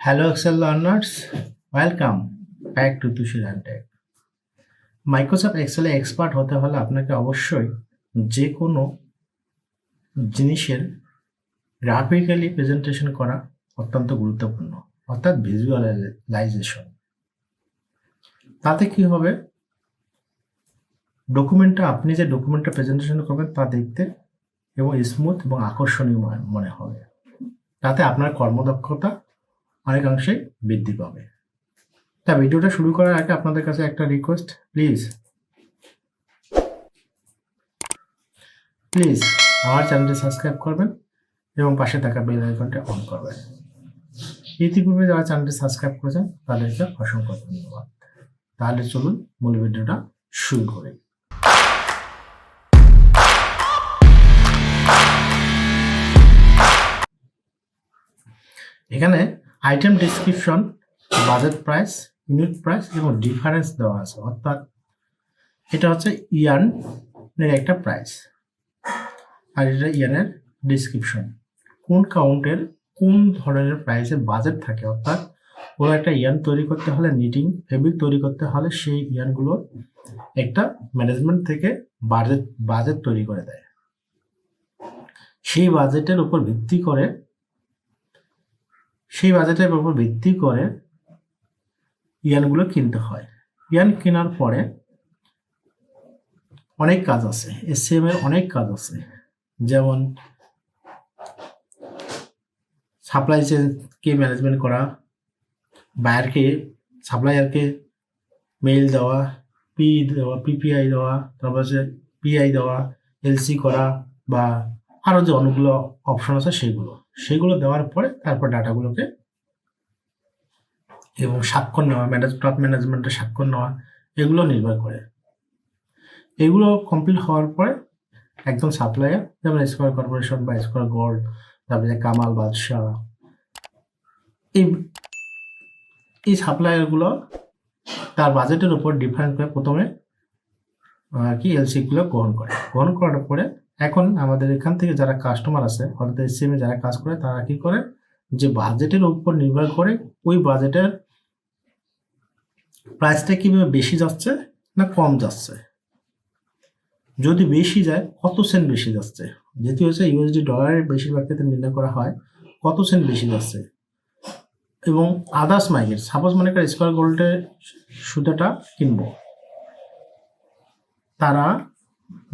Hello Excel learners, welcome back to তুষির Tech. Microsoft এক্সেলে expert হতে হলে আপনাকে অবশ্যই যে কোনো জিনিসের গ্রাফিক্যালি প্রেজেন্টেশন করা অত্যন্ত গুরুত্বপূর্ণ অর্থাৎ ভিজুয়ালাইজেশন তাতে কি হবে? ডকুমেন্টটা আপনি যে ডকুমেন্টটা প্রেজেন্টেশন করবেন তা দেখতে এবং স্মুথ এবং আকর্ষণীয় মনে হবে। তাতে আপনার কর্মদক্ষতা অনেকাংশে বৃদ্ধি পাবে। তা ভিডিওটা শুরু করার আগে আপনাদের কাছে একটা রিকোয়েস্ট প্লিজ প্লিজ আমার চ্যানেলটি সাবস্ক্রাইব করবেন এবং পাশে থাকা বেল আইকনটা অন করবেন। ইতিপূর্বে যারা চ্যানেলটি সাবস্ক্রাইব করেছেন, তাদেরকে অসংখ্য ধন্যবাদ। তাহলে চলুন মূল ভিডিওটা শুরু করি। এখানে item description budget price unit price এবং ডিফারেন্স দেওয়া আছে। অর্থাৎ এটা হচ্ছে ইয়ানের একটা প্রাইস আর এটা ইয়ানের ডিসক্রিপশন কোন কাউন্টের কোন ধরনের প্রাইসের বাজেট থাকে? অর্থাৎ কোনো একটা ইয়ান তৈরি করতে হলে নিটিং ফেব্রিক তৈরি করতে হলে সেই ইয়ানগুলোর একটা ম্যানেজমেন্ট থেকে বাজেট বাজেট তৈরি করে দেয়। সেই বাজেটের উপর ভিত্তি করে সেই বাজেটের উপর ভিত্তি করে ইয়ানগুলো কিনতে হয়। ইয়ান কেনার পরে অনেক কাজ আছে এসএম এর অনেক কাজ আছে। যেমন সাপ্লাই চেনকে ম্যানেজমেন্ট করা বায়ারকে সাপ্লায়ারকে মেইল দেওয়া পি দেওয়া পিপিআই দেওয়া, তারপর হচ্ছে পিআই দেওয়া এলসি করা বা আরও যে অনেকগুলো অপশন আছে সেগুলো। সেগুলো দেওয়ার পরে তারপর ডাটাগুলোকে এবং স্বাক্ষর নেওয়া ম্যানেজ টপ ম্যানেজমেন্টের স্বাক্ষর নেওয়া, এগুলো নির্ভর করে। এগুলো কমপ্লিট হওয়ার পরে একজন সাপ্লায়ার যেমন স্কোয়ার কর্পোরেশন বা স্কোয়ার গোল্ড তারপরে কামাল বাদশাহ, এই এই সাপ্লায়ারগুলো তার বাজেটের উপর ডিফারেন্ট করে প্রথমে আর কি এলসিগুলো গ্রহণ করে। গ্রহণ করার পরে এখন আমাদের এখান থেকে যারা কাস্টমার আছে, অর্থাৎ এসিএমে যারা কাজ করে, তারা কি করে? যে বাজেটের উপর নির্ভর করে ওই বাজেটের প্রাইসটা কীভাবে বেশি যাচ্ছে না কম যাচ্ছে? যদি বেশি যায়, কত সেন্ট বেশি যাচ্ছে? যেহেতু হচ্ছে ইউএসডি ডলারের বেশিরভাগ ক্ষেত্রে নির্ণয় করা হয়, কত সেন্ট বেশি যাচ্ছে? এবং আদার্স মাইকের সাপোজ মনে স্কোয়ার গোল্ডের সুতাটা কিনবো। তারা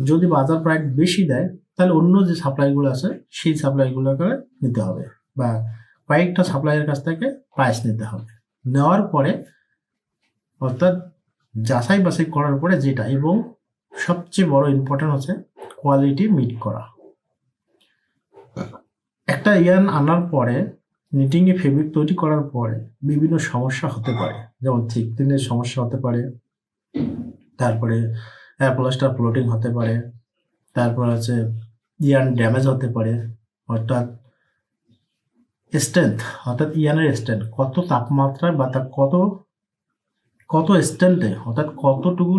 যদি বাজার প্রাইস বেশি দেয়, তাহলে অন্য যে সাপ্লাইগুলো আছে, সেই সাপ্লাইগুলোকে নিতে হবে বা কয়েকটা সাপ্লাইয়ের কাছ থেকে প্রাইস নিতে হবে। নেওয়ার পরে অর্থাৎ যাচাই বাছাই করার পরে যেটা, এবং সবচেয়ে বড় ইম্পর্টেন্ট হচ্ছে কোয়ালিটি মিট করা। একটা ইয়ান আনার পরে নিটিংয়ে ফেব্রিক তৈরি করার পরে বিভিন্ন সমস্যা হতে পারে। যেমন থিকনেসের সমস্যা হতে পারে, তারপরে অ্যাপোলাস্টার ফ্লোটিং হতে পারে। তারপর হচ্ছে ইয়ান ড্যামেজ হতে পারে, অর্থাৎ স্ট্রেংথ অর্থাৎ ইয়ানের স্ট্রেংথ কত তাপমাত্রায় বা তার কত কত স্ট্রেংথে অর্থাৎ কতটুকু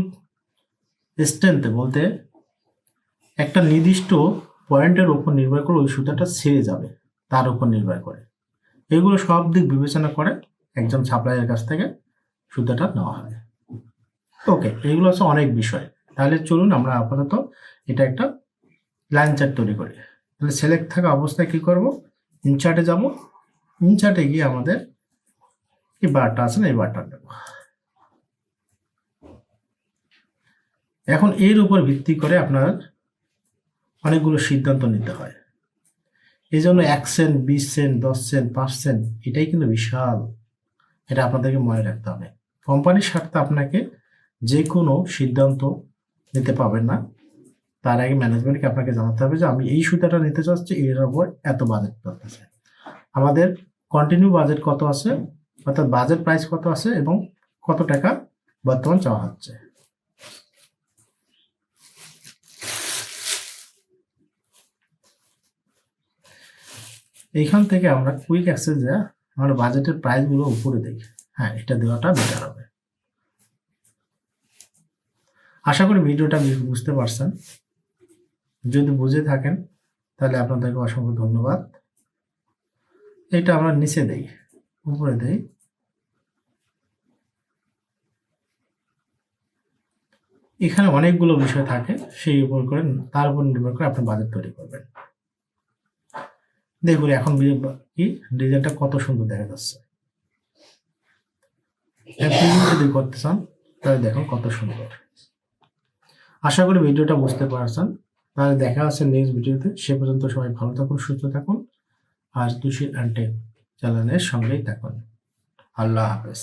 স্ট্রেংথে বলতে একটা নির্দিষ্ট পয়েন্টের উপর নির্ভর করে ওই সুতাটা ছেড়ে যাবে, তার উপর নির্ভর করে। এগুলো সব দিক বিবেচনা করে একজন সাপ্লাইয়ের কাছ থেকে সুতাটা নেওয়া হয় ওকে এগুলো হচ্ছে অনেক বিষয়। তাহলে চলুন আমরা আপাতত এটা একটা লাইন চার্ট তৈরি করি। তাহলে সিলেক্ট থাকা অবস্থায় কি করব? ইনচার্টে যাব। ইনচার্টে গিয়ে আমাদের এই বারটা আছে না, এই বারটা নেব। এখন এর উপর ভিত্তি করে আপনার অনেকগুলো সিদ্ধান্ত নিতে হয়। এই জন্য এক সেন্ট বিশ সেন্ট দশ সেন্ট পাঁচ সেন্ট এটাই কিন্তু বিশাল। এটা আপনাদেরকে মনে রাখতে হবে। কোম্পানির স্বার্থে আপনাকে যে কোনো সিদ্ধান্ত নিতে পারবেন না। তার আগে ম্যানেজমেন্টকে আপনাকে জানাতে হবে যে, আমি এই সুতাটা নিতে চাচ্ছি, এর উপর এত বাজেট করতেছে আমাদের কন্টিনিউ বাজেট কত আছে, অর্থাৎ বাজেট প্রাইস কত আছে এবং কত টাকা বর্তমান চাওয়া হচ্ছে। এইখান থেকে আমরা কুইক অ্যাক্সেস যা আমরা বাজেটের প্রাইসগুলো উপরে দেখি। হ্যাঁ এটা দেওয়াটা বেটার হবে। আশা করি ভিডিওটা বুঝতে পারছেন। যদি বুঝে থাকেন, তাহলে আপনাদেরকে অসংখ্য ধন্যবাদ। এটা আমরা নিচে দেই, উপরে দেই। এখানে অনেকগুলো বিষয় থাকে, সেই উপর করে, তার উপর নির্ভর করে আপনি বাজেট তৈরি করবেন। দেখুন, এখন কি? ডিজাইনটা কত সুন্দর দেখা যাচ্ছে। যদি করতে চান, তাহলে দেখুন কত সুন্দর। আশা করি ভিডিওটা বুঝতে পারছেন। তাহলে দেখা আছে নেক্সট ভিডিওতে। সে পর্যন্ত সবাই ভালো থাকুন, সুস্থ থাকুন। আর তুষির অ্যান্টেক চ্যানেলের সঙ্গেই থাকুন। আল্লাহ হাফেজ।